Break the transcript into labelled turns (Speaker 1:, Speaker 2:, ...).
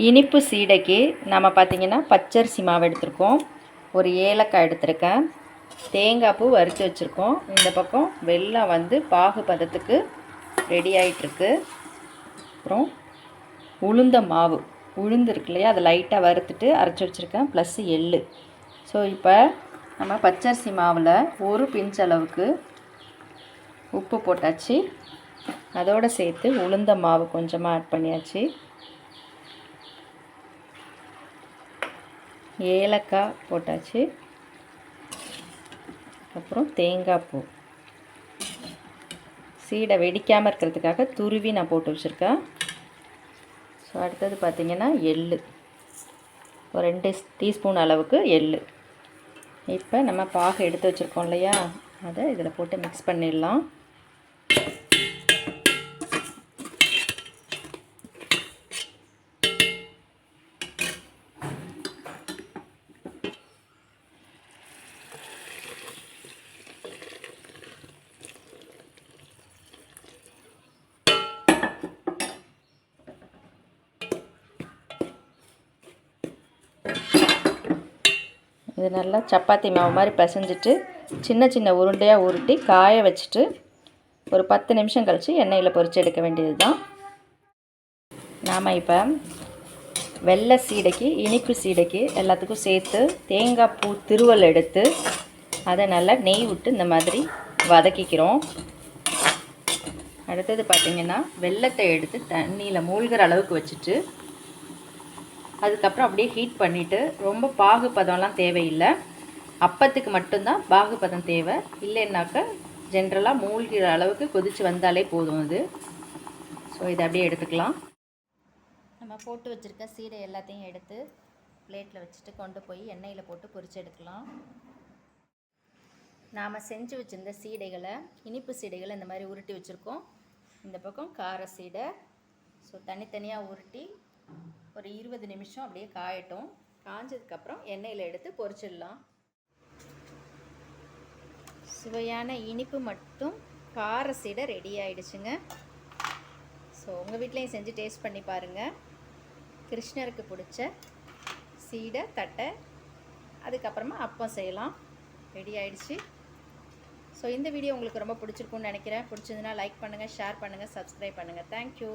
Speaker 1: இனிப்பு சீடைக்கு நம்ம பார்த்திங்கன்னா பச்சரிசி மாவு எடுத்திருக்கோம். ஒரு ஏலக்காய் எடுத்திருக்கேன். தேங்காய் பூ வறுத்து வச்சுருக்கோம். இந்த பக்கம் வெள்ளம் வந்து பாகு பதத்துக்கு ரெடி ஆகிட்டுருக்கு அப்புறம் உளுந்த மாவு. உளுந்து இருக்கு இல்லையா? அதை லைட்டாக வறுத்துட்டு அரைச்சி வச்சுருக்கேன். ப்ளஸ் எள்ளு. ஸோ இப்போ நம்ம பச்சரிசி மாவில் ஒரு பிஞ்ச் அளவுக்கு உப்பு போட்டாச்சு. அதோடு சேர்த்து உளுந்த மாவு கொஞ்சமாக ஆட் பண்ணியாச்சு. ஏலக்காய் போட்டாச்சு. அப்புறம் தேங்காய் பூ. சீடை வெடிக்காமல் இருக்கிறதுக்காக துருவி நான் போட்டு வச்சுருக்கேன். ஸோ அடுத்தது பார்த்திங்கன்னா எள்ளு. ஒரு ரெண்டு டீஸ்பூன் அளவுக்கு எள் இப்போ நம்ம பாகு எடுத்து வச்சுருக்கோம் இல்லையா? அதை இதில் போட்டு மிக்ஸ் பண்ணிடலாம். இது நல்லா சப்பாத்தி மாவு மாதிரி பிசைஞ்சிட்டு சின்ன சின்ன உருண்டையாக உருட்டி காய வச்சுட்டு ஒரு பத்து நிமிஷம் கழித்து எண்ணெயில் பொறிச்சு எடுக்க வேண்டியது தான் நாம் இப்போ வெள்ளை சீடைக்கு இனிப்பு சீடைக்கு எல்லாத்துக்கும் சேர்த்து தேங்காய் பூ திருவல் எடுத்து அதை நல்லா நெய் விட்டு இந்த மாதிரி வதக்கிக்கிறோம். அடுத்தது பார்த்திங்கன்னா வெள்ளத்தை எடுத்து தண்ணியில் மூழ்கிற அளவுக்கு வச்சுட்டு அதுக்கப்புறம் அப்படியே ஹீட் பண்ணிவிட்டு ரொம்ப பாகு பதம்லாம் தேவையில்லை. அப்பத்துக்கு மட்டும்தான் பாகு பதம் தேவை. இல்லைன்னாக்கா ஜென்ரலாக மூழ்கிற அளவுக்கு கொதித்து வந்தாலே போதும் அது. ஸோ இதை அப்படியே எடுத்துக்கலாம். நம்ம போட்டு வச்சுருக்க சீடை எல்லாத்தையும் எடுத்து பிளேட்டில் வச்சுட்டு கொண்டு போய் எண்ணெயில் போட்டு பொரிச்சு எடுக்கலாம். நாம் செஞ்சு வச்சுருந்த சீடைகளை இனிப்பு சீடைகளை இந்த மாதிரி உருட்டி வச்சுருக்கோம். இந்த பக்கம் கார சீடை. ஸோ தனித்தனியாக உருட்டி ஒரு இருபது நிமிஷம் அப்படியே காயட்டும். காஞ்சதுக்கப்புறம் எண்ணெயில் எடுத்து பொரிச்சிடலாம். சுவையான இனிப்பு மட்டும் கார சீடை ரெடி ஆயிடுச்சுங்க. ஸோ உங்கள் வீட்லேயும் செஞ்சு டேஸ்ட் பண்ணி பாருங்கள் கிருஷ்ணருக்கு பிடிச்ச சீடை தட்டை அதுக்கப்புறமா அப்பம் செய்யலாம். ரெடி ஆயிடுச்சு. ஸோ இந்த வீடியோ உங்களுக்கு ரொம்ப பிடிச்சிருக்குன்னு நினைக்கிறேன். பிடிச்சதுன்னா லைக் பண்ணுங்கள் ஷேர் பண்ணுங்கள் சப்ஸ்கிரைப் பண்ணுங்கள் தேங்க்யூ